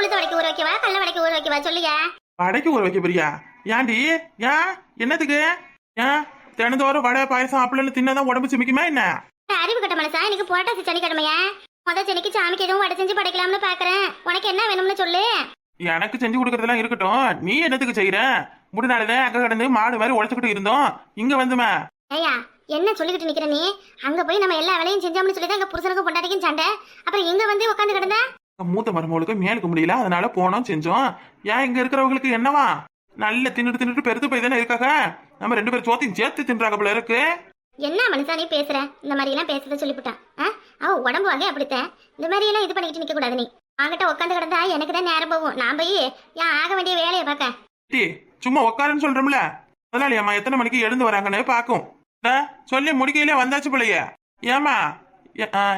உளுத்த வடைக்கு ஊற வைக்கவா? கடல வடைக்கு ஊற வைக்கவா? சொல்லுங்க. வடைக்கு ஊற வைக்க போறியா? ஏன்டி? ஏன் என்னத்துக்கு? ஏன் தினந்தோறும் வடை பாயசம் அப்பளம்னு தின்னதான் உடம்பு சிமிக்குமா என்ன? அறிவு கட்ட மனசா? இன்னைக்கு புரட்டாசி சனிக்கிழமையா முத சனிக்கு சாமிக்கு எதுவும் வடை செஞ்சு படைக்கலாம்னு பாக்குறேன். உனக்கு என்ன வேணும்னு சொல்லு. எனக்கு செஞ்சு கொடுக்கறதெல்லாம் இருக்கட்டும். நீ என்னத்துக்கு செய்யற முடினாலதான் அங்க கிடந்து மாடு மாதிரி உழைச்சுக்கிட்டு இருந்தோம். இங்க வந்துமா? ஏயா என்ன சொல்லிக்கிட்டு நிக்கிற நீ? அங்க போய் நம்ம எல்லா வேலையும் செஞ்சோம்னு சொல்லி தான் எங்க புருஷனுக்கும் பொண்டாட்டிக்கும் சண்டை. அப்புறம் எங்க வந்து உட்காந்து கிடந்த? மூத்த மருமகளுக்கு மேலுக்கு முடியல அதனால போனோம் செஞ்சோம். ஏன் இங்க இருக்கிறவங்களுக்கு என்னவா? நல்ல தின்னுட்டு தின்னுட்டு பெருத்து போய் தானே இருக்காங்க? நம்ம ரெண்டு பேரும் சோத்தையும் சேர்த்து தின்றாங்க போல இருக்கு. என்ன மனுஷா நீ பேசுற? இந்த மாதிரி எல்லாம் பேசுறத சொல்லிவிட்டான் ஆ? அவ உடம்பு வகை அப்படித்தான். இந்த மாதிரி எல்லாம் இது பண்ணிக்கிட்டு நிக்க கூடாது நீ. அவங்கிட்ட உட்காந்து கிடந்தா எனக்கு தான் நேரம் போகும். நான் போய் ஏன் ஆக வேண்டிய வேலையை பார்க்க? சும்மா உட்காருன்னு சொல்றோம்ல. முதலாளி அம்மா எத்தனை மணிக்கு எழுந்து வராங்கன்னு பாக்கும் சொல்லி முடிக்கையிலே வந்தாச்சு பிள்ளைய ஏமா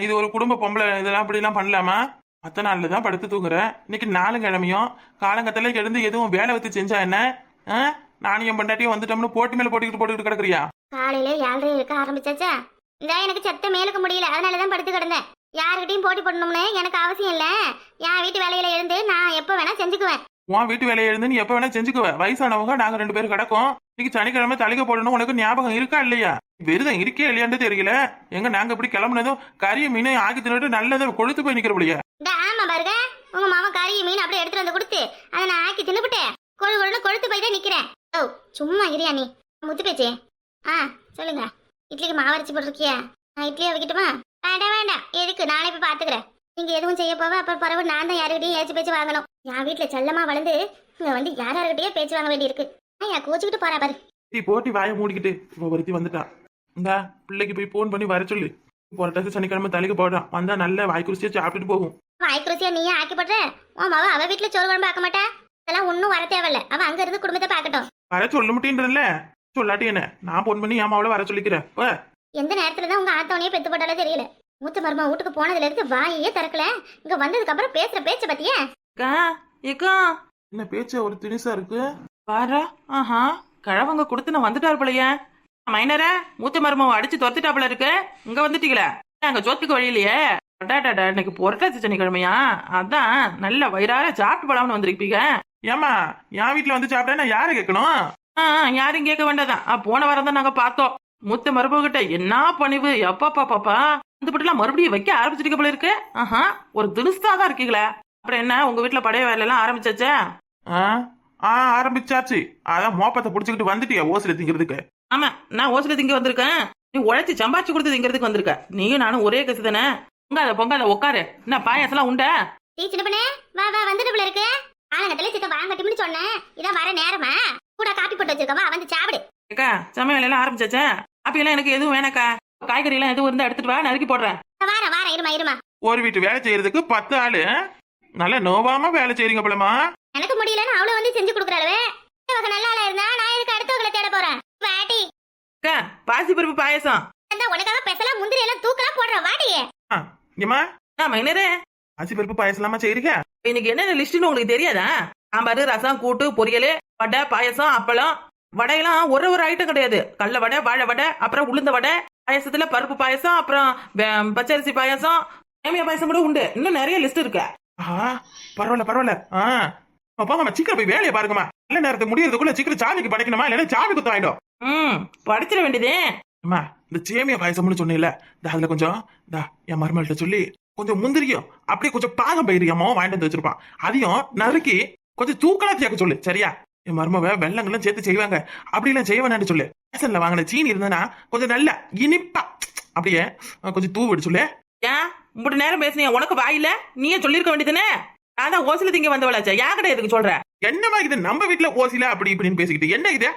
இது ஒரு குடும்ப பொம்பளை இதெல்லாம் இப்படிலாம் பண்ணலாமா? மற்ற நாளில் தான் படுத்து தூங்குறேன் இன்னைக்கு நாலு கிழமையும் காலங்கத்தில் எழுந்து எதுவும் வேலை வச்சு செஞ்சா என்ன? நானும் என் பொண்டாட்டியும் வந்துட்டோம்னு போட்டு மேல போட்டுக்கிட்டு போட்டுக்கிட்டு கிடக்குறியா? காலையில ஏழரை இருக்க ஆரம்பிச்சாச்சா. இந்த எனக்கு சத்த மேலுக்கு முடியல. அதனால தான் படுத்து கிடந்தேன். யாருக்கிட்டையும் போட்டி போடணும்னு எனக்கு அவசியம் இல்ல. என் வீட்டு வேலையில இருந்து நான் எப்ப வேணா செஞ்சுக்குவேன். உன் வீட்டு வேலையை எழுந்து நீ எப்போ வேணா செஞ்சுக்குவ. வயசானவங்க நாங்க ரெண்டு பேரும் கிடக்கோம். இன்னைக்கு சனிக்கிழமை தலைக்க போடணும் உனக்கு ஞாபகம் இருக்கா இல்லையா? விரதம் இருக்கே இல்லையான்னு தெரியல. எங்க நாங்க இப்படி கிளம்புனதும் கறிய மீன் ஆக்கி தின்னுட்டு நல்லதை கொழுத்து போய் நிக்கிறபடியா பாருங்க. உங்க மாமா கறி மீன் அப்படியே எடுத்துட்டு வந்து கொடுத்து அதை நான் ஆக்கி தின்னுபிட்டேன். கொழு கொழுன்னு கொழுத்து போய் தான் நிக்கிறேன். ஓ சும்மா இரியா நீ? முத்து பேச்சு. ஆ சொல்லுங்க. இட்லிக்கு மாவு அரைச்சி போட்டிருக்கியா? நான் இட்லியை வைக்கட்டுமா? வேண்டாம் வேண்டாம். எதுக்கு? நானே போய் பாத்துக்கிறேன் நீங்க எதுவும் செய்ய போவ அப்புறம் பரவ நான் தான் யாருக்கிட்டையும் ஏச்சு பேச்சு வாங்கணும். என் வீட்டுல செல்லமா வளர்ந்து இங்க வந்து யார் பேச்சு வாங்க வேண்டியிருக்கு. ஏன் கோச்சுக்கிட்டு போறா பாரு. நீ போட்டி வாயை மூடிக்கிட்டு இப்போ ஒருத்தி வந்துட்டான் இந்தா பிள்ளைக்கு போய் ஃபோன் பண்ணி வர சொல்லு. புரட்டாசி சனிக்கிழமை தலைக்கு போடுறான். வந்தா நல்ல வாய்க்குறிச்சியா சாப்பிட்டுட்டு போகும். வாய்க்குருசியா நீயே ஆக்கி போடுற உன் மாவ அவ வீட்டுல சோறு குழம்பு ஆக்க மாட்டா? அதெல்லாம் ஒன்னும் வர தேவையில்ல. அவ அங்க இருந்து குடும்பத்தை பார்க்கட்டும். வர சொல்ல முட்டேன்றல சொல்லாட்டி என்ன? நான் ஃபோன் பண்ணி ஏன் அவளை வர சொல்லிக்கிறேன். எந்த நேரத்துல தான் உங்க ஆத்தவனையே பெத்து போட்டாலே தெரியல. மூத்த மருமா வீட்டுக்கு போனதுல இருந்து வாயே திறக்கல. இங்க வந்ததுக்கு அப்புறம் பேசுற பேச்ச பத்தியே. அக்கா ஏக்கா. என்ன பேச்ச ஒரு திணிசா இருக்கு? பாரா ஆஹா. கிழவங்க கொடுத்து நான் வந்துட்டார் போலயே. மைனரே மூத்த மருமாவை அடிச்சு துரத்துட்டாப்புல இருக்கு. இங்க வந்துட்டீங்களே. அங்க சொத்துக்கு வழி இல்லையே. அடாடாடா இன்னைக்கு புரட்டாசி சனிக்கிழமையா? அதான் நல்ல வயிறார சாப்பிட்டு போலாம்னு வந்திருப்பீங்க ஏமா என் வீட்டுல வந்து சாப்பிட்டா நான் யாரை கேட்கணும்? ஆ யாரும் கேட்க வேண்டாதான் போன வாரம் தான் நாங்க பார்த்தோம். மூத்த மருமகிட்ட என்ன பணிவு? எப்பா பாப்பா இந்த பட்டிலாம் மறுபடியும் வைக்க ஆரம்பிச்சிருக்க போல இருக்கு. ஆஹா ஒரு தினுஸ்தா தான் இருக்கீங்களே. அப்புறம் என்ன உங்க வீட்டுல பழைய வேலை எல்லாம் ஆரம்பிச்சாச்சா? ஆ ஆ ஆரம்பிச்சாச்சு. அதான் மோப்பத்தை புடிச்சுக்கிட்டு வந்துட்டியா ஓசில திங்கிறதுக்கு? ஆமா நான் ஓசில திங்க வந்திருக்கேன். நீ உழைச்சி சம்பாதிச்சு கொடுத்து திங்கிறதுக்கு வந்திருக்க. நீயும் நானும் ஒரே கசி தானே? பொங்காத பொங்காத உட்காரு. என்ன பாயாசம்லாம் உண்ட? டீ சின்ன பண்ணே வா வா வந்துட்டு போல இருக்கு. ஆலங்கத்துல சித்த வாங்கட்டும்னு சொன்னேன். இதான் வர நேரமா? கூட காப்பி போட்டு வச்சிருக்கவா வந்து சாப்பிடு. அக்கா சமையல் எல்லாம் ஆரம்பிச்சாச்சா? அப்பெல்லாம் எனக்கு எதுவும் வேணாக்கா. காய்கறி எல்லாம் எதுவும் இருந்தா எடுத்துட்டு வா நறுக்கி போடுறேன். வார வார இருமா இருமா. ஒரு வீட்டு வேலை செய்யறதுக்கு பத்து ஆளு. நல்லா நோவாம வேலை செய்றீங்க போலமா எனக்கு முடியலன்னு அவளை வந்து செஞ்சு கொடுக்குறாளவே. இவங்க நல்ல ஆளா இருந்தா நான் இதுக்கு அடுத்தவங்களை தேட போறேன்? வாடி. அக்கா பாசி பருப்பு பாயசம் உனக்காக பெசலா முந்திரி எல்லாம் தூக்கலாம் போடுற வாடியே ஏமா ஆ மைனரே. அசி பருப்பு பாயசலாமா செய்றீங்க? இன்னைக்கு என்னென்ன லிஸ்ட்னு உங்களுக்கு தெரியாதா? சாம்பார் ரசம் கூட்டு பொரியல் வடை பாயசம் அப்பளம். வடையெல்லாம் ஒரு ஒரு ஐட்டம் கிடையாது. கடல வடை வாழை வடை அப்புறம் உளுந்த வடை பாயசத்துல பருப்பு பாயசம் அப்புறம் பச்சரிசி பாயசம் சேமியா பாயசம் கூட உண்டு. இன்னும் நிறைய லிஸ்ட் இருக்கு. ஆ பரவாயில்ல பரவாயில்ல. ஆ போங்கம்மா சீக்கிரம் போய் வேலையை பாருங்கம்மா. நல்ல நேரத்துக்கு முடியறதுக்குள்ள சீக்கிரம் சாமிக்கு படைக்கணுமா? இல்லைன்னா சாமி குத்தம் ஆயிடும். ம் படிச்சிட வேண்டியதே. அம்மா இந்த சேமியா பாயசம்னு சொன்னீங்கல்ல இந்த அதுல கொஞ்சம் இந்த என் மருமகள்கிட்ட சொல்லி கொஞ்சம் முந்திரியும் அப்படியே கொஞ்சம் பாகம் பயிறு அம்மாவும் வாங்கிட்டு வந்து வச்சிருப்பான். அதையும் நறுக்கி கொஞ்சம் தூக்கலா சேர்க்க சொல்லு சரியா? என் மருமவ வெள்ளங்களும் சேர்த்து செய்வாங்க. அப்படிலாம் செய்ய வேணாம்னு சொல்லு. ரேஷன்ல வாங்கின சீனி இருந்ததுன்னா கொஞ்சம் நல்ல இனிப்பா அப்படியே கொஞ்சம் தூ விடு சொல்லு. ஏன் இப்படி நேரம் பேசுனீங்க உனக்கு வாயில? நீயே சொல்லியிருக்க வேண்டியதுனே நான் தான் ஓசில திங்க வந்தவளாச்சா யா கடை எதுக்கு சொல்ற? என்னமா இது? நம்ம வீட்ல ஓசில அப்படி இப்படின்னு பேசிக்கிட்டு என்ன இது?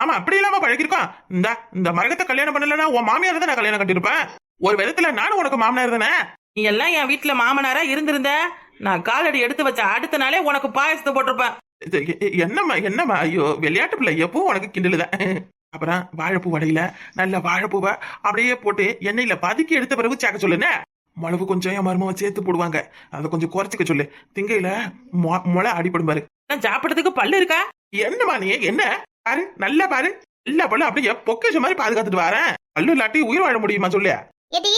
ஆமா அப்படி இல்லாம பழகிருக்கோம். இந்த இந்த மரகத்தை கல்யாணம் பண்ணலன்னா உன் மாமியார் தான் நான் கல்யாணம் கட்டியிருப்பேன்? ஒரு விதத்துல நானும் உனக்கு மாமனார் தானே? நீ எல்லாம் என் வீட்டுல மாமனாரா இருந்திருந்த? நான் காலடி எடுத்து வச்ச அடுத்த நாளே உனக்கு பாயசத்தை போட்டிருப்பேன். என்னம்மா என்னம்மா? ஐயோ விளையாட்டு பிள்ளை எப்பவும் உனக்கு கிண்டலுதான் அப்புறம் வாழைப்பூ வடையில நல்ல வாழைப்பூவை அப்படியே போட்டு எண்ணெயில பதுக்கி எடுத்த பிறகு சேர்க்க சொல்லுனே மிளகு கொஞ்சம் என் மருமவை சேர்த்து போடுவாங்க. அதை கொஞ்சம் குறைச்சிக்க சொல்லு. திங்கையில முளை அடிபடும் பாரு. நான் சாப்பிடறதுக்கு பல்லு இருக்கா? என்னம்மா நீ? என்ன? பாரு நல்லா பாரு. எல்லா பல்லும் அப்படியே பொக்கேஷ மாதிரி பாதுகாத்துட்டு வரேன் பல்லு இல்லாட்டி உயிர் வாழ முடியுமா சொல்லு. எடி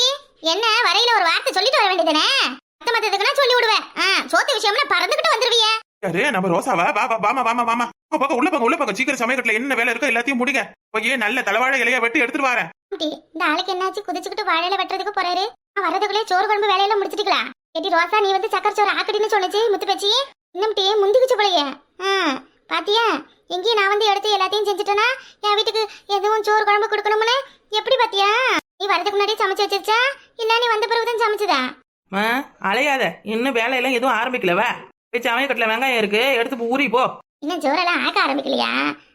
என்ன? வரையில ஒரு வார்த்தை சொல்லிட்டு வர வேண்டியதுனே மத்த மத்ததுக்குன்னா சொல்லி விடுவேன் சோத்து விஷயம்னா பறந்துகிட்டு வந்துருவியே. யாரு? நம்ம ரோசாவா? வா வா வாமா வாமா வாமா. போ, போங்க உள்ள போங்க உள்ள போங்க சீக்கிரம் சமயக்கட்டுல என்ன வேலை இருக்கோ எல்லாத்தையும் முடிங்க. போய் நல்ல தலைவாழை இலைய வெட்டி எடுத்துட்டு வரேன். இந்த ஆளுக்கு என்னாச்சு? குதிச்சுக்கிட்டு வாழையில வெட்டுறதுக்கு போறாரு. வரதுக்குள்ளே சோறு குழம்பு வேலையெல்லாம் முடிச்சிட்டீங்களா? ஏடி ரோசா நீ வந்து சக்கரை சோறு ஆக்கடின்னு சொன்னுச்சு முத்து பேச்சி இன்னும் டீ முந்திக்குச்சு போலயே. ஆ, பாத்தியா? எங்கேயும் நான் வந்து எடுத்து எல்லாத்தையும் செஞ்சுட்டேனா? என் வீட்டுக்கு எதுவும் சோறு குழம்பு கொடுக்கணும்னு? எப்படி பாத்தியா? நீ வரதுக்கு முன்னாடியே சமைச்சு வச்சிருச்சா? இல்ல நீ வந்த பிறகுதான் சமைச்சதா? ஆ, அலையாத. இன்னும் வேலையெல்லாம் எதுவும் ஆரம்பிக்கலவ. போய் சமயக்கட்டில் வெங்காயம் இருக்கு. எடுத்து ஊறி போ. இன்னும் சோறெல்லாம் ஆக்க ஆரம்பிக்கலையா?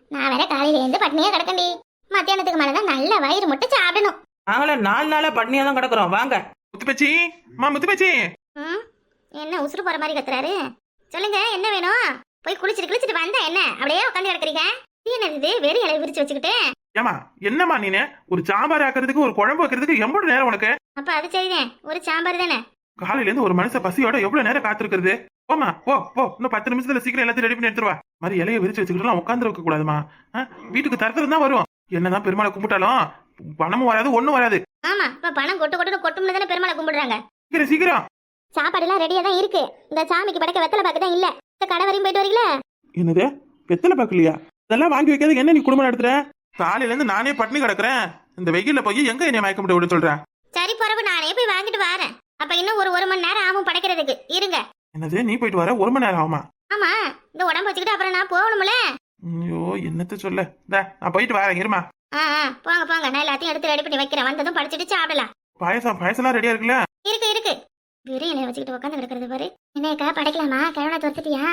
நான் வேற காலையில இருந்து பட்னியா கிடக்கண்டி. மத்தியானத்துக்கு மேலதான் நல்ல வயிறு மட்டும் சாப்பிடணும். நாங்களும் நாலு நாளா பட்னியா தான் கிடக்குறோம். வாங்க. முத்துப்பச்சி மா முத்துப்பச்சி ம்? என்ன உசுறு போற மாதிரி கத்துறாரு? சொல்லுங்க என்ன வேணும்? போய் குளிச்சிட்டு குளிச்சிட்டு வந்தா என்ன? அப்படியே உட்காந்து கிடக்குறீங்க? என்னது? இது வெறும் இலைய விரிச்சு வச்சுக்கிட்டு? ஏமா என்னம்மா நீனு? ஒரு சாம்பார் ஆக்குறதுக்கு ஒரு குழம்பு வைக்கிறதுக்கு எவ்வளவு நேரம் உனக்கு? அப்ப அது சரிதான் ஒரு சாம்பார் தானே? காலையில இருந்து ஒரு மனுஷன் பசியோட எவ்வளவு நேரம் காத்திருக்கிறது? போமா போ போ. இன்னும் பத்து நிமிஷத்துல சீக்கிரம் எல்லாத்தையும் ரெடி பண்ணி எடுத்துருவா மாதிரி இலைய விரிச்சு வச்சுக்கிட்டு உட்காந்து வைக்க கூடாதுமா? வீட்டுக்கு தரத்துல தான் வரும். என்னதான் பெருமாளை கும்பிட்டாலும் பணமும் வராது ஒண்ணும் வராது. ஆமா இப்ப பணம் கொட்டு கொட்டுன்னு கொட்டும்னு தானே பெருமாளை கும்பிடுறாங்க. சீக்கிரம் சீக்கிரம். சாப்பாடு எல்லாம் ரெடியா தான் இருக்கு. இந்த சாமிக்கு படைக்க வெத்தலை பாக்கு தான் இல்ல. கடை வரையும் போயிட்டு வரீங்களா? என்னது? வெத்தலை பாக்கலையா? இதெல்லாம் வாங்கி வைக்காத என்ன நீ குடும்பம் நடத்துற? காலையில இருந்து நானே பட்னி கிடக்குறேன். இந்த வெயில்ல போய் எங்க என்னை மயக்க முடியும் சொல்றேன் சரி பிறகு நானே போய் வாங்கிட்டு வரேன். அப்ப இன்னும் ஒரு ஒரு மணி நேரம் ஆகும் படைக்கிறதுக்கு. இருங்க. என்னது நீ போயிட்டு வர ஒரு மணி நேரம் ஆகுமா? ஆமா இந்த உடம்பு வச்சுக்கிட்டு அப்புறம் நான் போகணும்ல? ஐயோ என்னத்த சொல்ல? இந்த நான் போயிட்டு வரேன் இருமா. ஆ ஆ, போங்க போங்க. நான் எல்லாத்தையும் எடுத்து ரெடி பண்ணி வைக்கிறேன். வந்ததும் படிச்சுட்டு சாப்பிடலாம். பாயசம் பாயசம்லாம் ரெடியா இருக்குல்ல? இருக்கு இருக்கு. விரையில வச்சுக்கிட்டு உட்காந்து கிடக்கிறது பாரு. என்னக்கா படைக்கலாமா? கிழவனை துரத்துட்டியா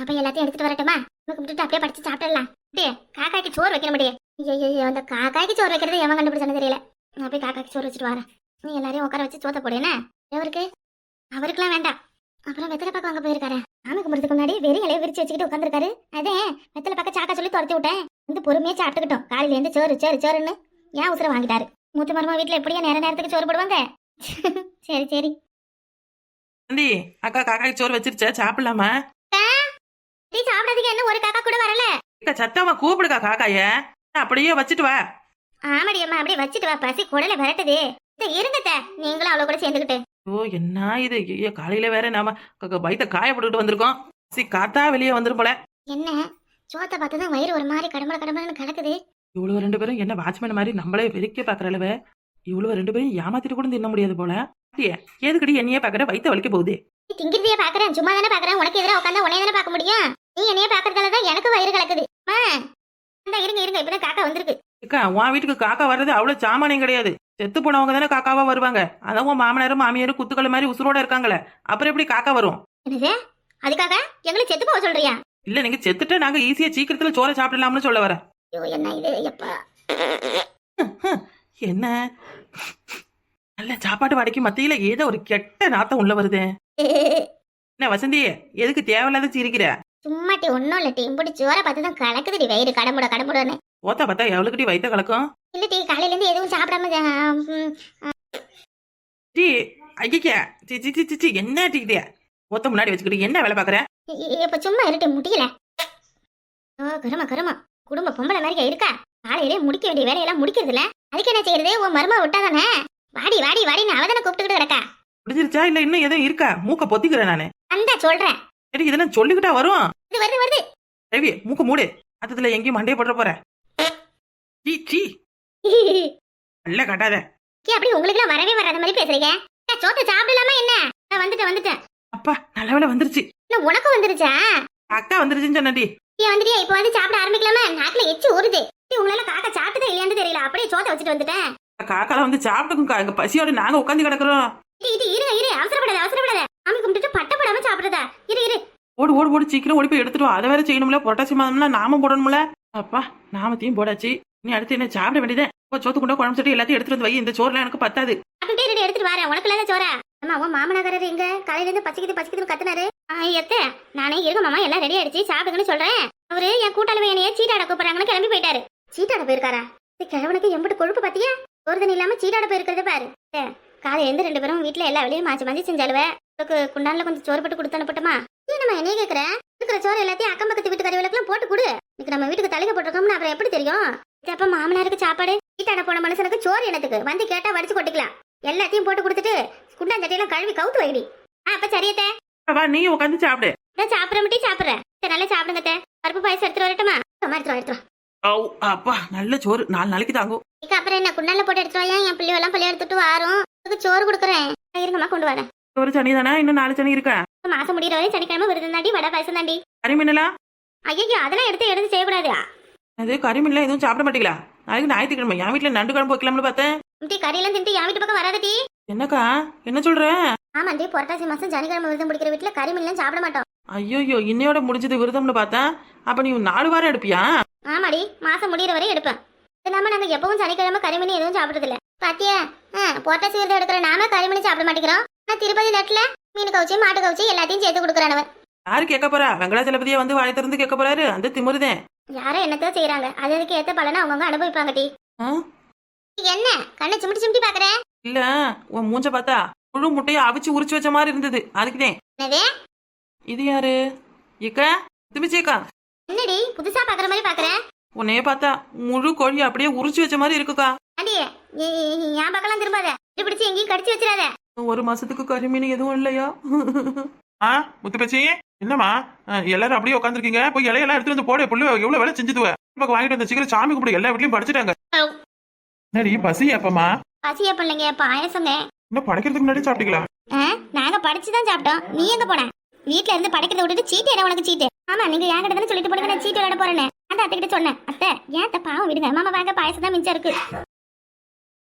அப்ப எல்லாத்தையும் எடுத்துட்டு வரட்டுமா? கும்பிட்டுட்டு அப்படியே படிச்சு சாப்பிடலாம் அப்படியே காக்காய்க்கு சோறு வைக்க முடியே ஐயோ அந்த காக்காய்க்கு சோறு வைக்கிறது எவன் கண்டுபிடிச்சானு தெரியல. நான் போய் காக்காய்க்கு சோறு வச்சுட்டு வரேன். நீ எல்லாரையும் உட்கார வச்சு சோத்த போடு எவருக்கு? அவருக்குலாம் வேண்டாம். அப்புறம் வெத்தலை பக்கம் அங்க போயிருக்காரு. சாமி கும்பிடுறதுக்கு முன்னாடி வெறும் இலைய விரிச்சு வச்சுக்கிட்டு உட்காந்துருக்காரு அதே வெத்தலை பக்கம் சாக்கா சொல்லி துரத்தி விட்டேன். வந்து பொறுமையா சாப்பிட்டுக்கிட்டோம். காலையில இருந்து சோறு சோறு சோறுன்னு ஏன் உசுர வாங்கிட்டாரு? மூத்த மருமா வீட்டுல எப்படியா நேர நேரத்துக்கு சோறு போடுவாங்க? சரி சரி. தம்பி அக்கா காக்காய்க்கு சோறு வச்சிருச்சா? சாப்பிடலாமா? நீ சாப்பிடறதுக்கு என்ன ஒரு காக்கா கூட வரல. அக்கா சத்தமா கூப்பிடுக்கா காக்காய. அப்படியே வச்சுட்டு வா. ஆமாடி அம்மா அப்படியே வச்சுட்டு வா. பசி குடல விரட்டுது. இருங்கத்த நீங்களும் அவ்வளவு கூட சேர்ந்துக்கிட்டு. ஓ என்ன இது? ஐயோ காலையில வேற நாம க- க- வயித்த காயப்பட்டுக்கிட்டு வந்திருக்கோம். சி காத்தா வெளியே வந்துரும் போல. என்ன? சோத்தை பார்த்து தான் வயிறு ஒரு மாதிரி கடமட கடமடன்னு கிடக்குது இவ்வளவு ரெண்டு பேரும் என்ன வாட்ச்மேன் மாதிரி நம்மளே வெறிக்க பாக்குறளவ இவ்வளவு ரெண்டு பேரும் ஏமாத்திட்டு கூட தின்ன முடியாது போல. எதுக்கடி என்னையே பாக்குற வயித்த வலிக்க போகுது. திங்கிறதையே பாக்குறேன் சும்மா தானே பாக்குறேன் உனக்கு எதிராக உட்காந்தா தானே பார்க்க முடியும்? நீ என்னைய பாக்குறதால தான் எனக்கு வயிறு கலக்குது. இருங்க இருங்க இப்பதான் காக்கா வந்திருக்கு. அக்கா உன் வீட்டுக்கு காக்கா வர்றது அவ்வளவு சாமானியம் கிடையாது. செத்து போனவங்க தானே காக்காவா வருவாங்க. அதான் உன் மாமனாரும் மாமியாரும் குத்துக்கள் மாதிரி உசுரோட இருக்காங்களே அப்புறம் எப்படி காக்கா வரும்? அதுக்காக எங்களுக்கு செத்து போக சொல்றியா? இல்ல நீங்க செத்துட்டு நாங்க ஈஸியா சீக்கிரத்துல சோறை சாப்பிடலாம்னு சொல்ல எப்பா. என்ன? நல்ல சாப்பாட்டு வாடைக்கு மத்தியில ஏதோ ஒரு கெட்ட நாத்தம் உள்ள வருது. என்ன வசந்தி எதுக்கு தேவையில்லாத சிரிக்கிற? சும்மாட்டி ஒன்னும் இல்ல டீ. இப்படி சோறை பார்த்து தான் கலக்குதுடி வயிறு கடமுட கடமுடன்னு ஓத்தா பார்த்தா எவ்வளவுக்கிட்டி வயித்த கலக்கும்? இல்ல டீ காலையில இருந்து எதுவும் சாப்பிடாம டீ ஐயா சி சி சி, சி என்ன டீ இது? ஓத்த முன்னாடி வச்சுக்கிட்டு என்ன வேலை பாக்குற இப்ப சும்மா இருட்டு முடியல. ஓ கருமா கருமா. குடும்ப பொம்பளை மாதிரி இருக்கா? காலையிலே முடிக்க வேண்டிய வேலையெல்லாம் முடிக்கிறது இல்ல அதுக்கு என்ன செய்யறது? உன் மருமா விட்டாதானே? வாடி வாடி வாடின்னு அவதானே கூப்பிட்டுக்கிட்டு கிடக்கா? முடிஞ்சிருச்சா? இல்ல இன்னும் எதுவும் இருக்கா? மூக்க பொத்திக்கிறேன் நானு. அந்த சொல்றேன். சரி இதெல்லாம் சொல்லிக்கிட்டா வரும்? இது வருது வருது. ரவி மூக்க மூடு. அதுல எங்கேயும் மண்டைய போட்டுற போற. சீ சீ. நல்ல கட்டாத. அப்படி உங்களுக்கு எல்லாம் வரவே வராத மாதிரி பேசுறீங்க? சோத்தை சாப்பிடலாமா என்ன? நான் வந்துட்டேன் வந்துட்டேன். அப்பா நல்ல வேலை வந்துருச்சு. இன்னும் உனக்கும் வந்துருச்சா? அக்கா வந்துருச்சுன்னு சொன்னடி ஏன் வந்துட்டியா? இப்போ வந்து சாப்பிட ஆரம்பிக்கலாமா? நாக்குல எச்சு ஊறுது. ஏய், உங்களால காக்கா சாப்பிட்டதே இல்லையான்னு தெரியல. அப்படியே சோத்தை வச்சுட்டு வந்துட்டேன். காக்கால வந்து சாப்பிட்டுக்குங்கக்கா. எங்க பசியோட நாங்க உட்காந்து கிடக்குறோம். இது இது இரு இரு அவசரப்படாத அவசரப்படாத. சாமி கும்பிட்டுட்டு பட்ட போடாம சாப்பிடுறதா? இரு இரு. ஓடு ஓடு ஓடு சீக்கிரம் ஓடி போய் எடுத்துட்டு அதை வேற செய்யணும்ல புரட்டாசி மாதம்னா நாம போடணும்ல. அப்பா நாமத்தையும் போடாச்சு. நீ அடுத்து என்ன சாப்பிட வேண்டியதே? இப்போ சோத்து கொண்டா குழம்பு சட்டி எல்லாத்தையும் எடுத்துட்டு வந்து வை. இந்த சோறுலாம் எனக்கு பத்தாது. அப்படியே ரெடி எடுத்துட்டு வரேன். உனக்கு இல்லாத சோறா? அம்மா உன் மாமனாகரர் எங்க? காலையில இருந்து பச்சைக்குது பச்சைக்குது கத்துனாரு. எத்த நானே இருங்க மாமா. எல்லாம் ரெடி ஆயிடுச்சு. சாப்பிடுங்கன்னு சொல்றேன். அவரு என் கூட்டாளி என்னைய சீட்டாட கூப்பிடுறாங்கன்னு கிளம்பி போயிட்டாரு. சீட்டாட போயிருக்காரா? கிழவனுக்கு எம்பிட்டு கொழுப்பு பாத்தியா? ஒரு தண்ணி இல்லாம சீட்டாட போயிருக்கிறத பாரு. காலையில இருந்து ரெண்டு பேரும் வீட்டுல எல்லா வேலையும் மாச்சி மாச்சி செஞ்சாலுவ உனக்கு குண்டான்ல கொஞ்சம் சோறு போட்டு கொடுத்து அனுப்பட்டுமா? ஏன் நம்ம என்னைய கேக்குற? இருக்கிற சோறு எல்லாத்தையும் அக்கம் பக்கத்து வீட்டு கறிகளுக்கெல்லாம் போட்டு கொடு. இன்னைக்கு நம்ம வீட்டுக்கு தலைக்க போட்டிருக்கோம்னு அப்புறம் எப்படி தெரியும்? அப்ப மாமனாருக்கு சாப்பாடு சீட்டாட போன மனுஷனுக்கு சோறு என்னத்துக்கு? வந்து கேட்டா வடிச்சு கொட்டிக்கலாம். எல்லாத்தையும் போட்டு கொடுத்துட்டு குண்டாஞ்சட்டியெல்லாம் கழுவி கவுத்து வைடி. ஆ அப்ப சரியத்த வா நீ உட்காந்து சாப்பிடு. நான் சாப்பிட மட்டும் சாப்பிடுறேன் நல்லா சாப்பிடுங்க. பருப்பு பாயசம் எடுத்துட்டு வரட்டுமா? எடுத்துட்டு ஓ அப்பா நல்ல சோறு. நாலு நாளைக்கு தாங்கும் இக்க அப்புறம் என்ன குண்டால போட்டு எடுத்துட்டு வாயா? என் பிள்ளைவெல்லாம் பள்ளி எடுத்துட்டு வாரும் அதுக்கு சோறு கொடுக்குறேன். இருங்கம்மா கொண்டு வரேன் ஒரு சனி தானே? இன்னும் நாலு சனி இருக்கா? மாசம் முடிகிற வரை சனிக்கிழமை விருதம் தாண்டி வடை பாயசம் தாண்டி. கறிமீனலாம் ஐயோ அதெல்லாம் எடுத்து எடுத்து செய்யக்கூடாது. அது கறிமீன்லாம் எதுவும் சாப்பிட மாட்டீங்களா? நாளைக்கு ஞாயிற்றுக்கிழமை. என் வீட்டுல நண்டு குழம்பு வைக்கலாம்னு பார்த்தேன் இப்படி கறியெல்லாம் தின்ட்டு என் வீட்டு பக்கம் வராதடி என்னக்கா? என்ன சொல்ற? ஆமாண்டி புரட்டாசி மாசம் சனிக்கிழமை விரதம் பிடிக்கிற வீட்டுல கறி மீன்லாம் சாப்பிட மாட்டோம். ஐயோயோ இன்னையோட முடிஞ்சது விரதம்னு பார்த்தேன் அப்ப நீ நாலு வாரம் எடுப்பியா? ஆமாடி மாசம் முடிகிற வரை எடுப்பேன். இது இல்லாம நாங்க எப்பவும் சனிக்கிழமை கறிமீன் எதுவும் சாப்பிடுறது இல்ல பாத்தியா? ஆ, புரட்டாசி விரதம் எடுக்கிற நாம கறிமீன் சாப்பிட மாட்டேங்கிறோம். ஆனா திருப்பதி நட்டுல மீன் கவுச்சி மாட்டு கவுச்சி எல்லாத்தையும் சேர்த்து கொடுக்குறானவன். யாரு கேட்க போறா? வெங்கடாச்சலபதியா வந்து வாய் திறந்து கேட்க போறாரு. அந்த திமுருதேன் யாரோ என்னத்தோ செய்யறாங்க அது அதுக்கு ஏத்த பலனை அவங்கவுங்க அனுபவிப்பாங்க டி? என்ன? கண்ணை சிமிட்டி சிமிட்டி பாக்குறேன் இல்ல உன் மூஞ்ச பார்த்தா முழு முட்டையை அவிச்சு உரிச்சு வச்ச மாதிரி இருந்தது. அதுக்குதேன் என்னது? இது யாரு? இக்கா? திரும்பிச்சேக்கா என்னடி புதுசா பாக்குற மாதிரி பாக்குறேன் உன்னைய பார்த்தா முழு கோழி அப்படியே உரிச்சு வச்ச மாதிரி இருக்குக்கா. அடி என் பக்கம் திரும்பாத. இது பிடிச்சு எங்கேயும் கடிச்சு வச்சிடாத. ஒரு மாசத்துக்கு கறிமீன் எதுவும் இல்லையா? ஆ முத்துப்பச்சி என்னம்மா? எல்லாரும் அப்படியே உட்காந்துருக்கீங்க போய் இலையெல்லாம் எடுத்து வந்து போடு புள்ளு எவ்வளவு வேலை செஞ்சுதுவ? பக்கம் வாங்கிட்டு வந்த சீக்கிரம் சாமி கும்பிடு எல்லா வீட்லயும் படிச்சுட்டாங்க என்னடி பசி அப்பமா பசிய பிள்ளைங்க பாயசங்க இன்னும் படைக்கிறதுக்கு முன்னாடி சாப்பிட்டீங்களா? நாங்க படிச்சு தான் சாப்பிட்டோம். நீ எங்க போன? வீட்ல இருந்து படைக்கிறத விட்டுட்டு சீட்டு என்ன உனக்கு சீட்டு? ஆமா நீங்க என் கிட்ட தானே சொல்லிட்டு போடுங்க நான் சீட்டு விளையாட போறேன்னு. அந்த அத்தை கிட்ட சொன்னேன். அத்தை ஏன் அத்தை பாவம் விடுங்க? மாமா வாங்க பாயசம் தான் மிச்சம் இருக்கு.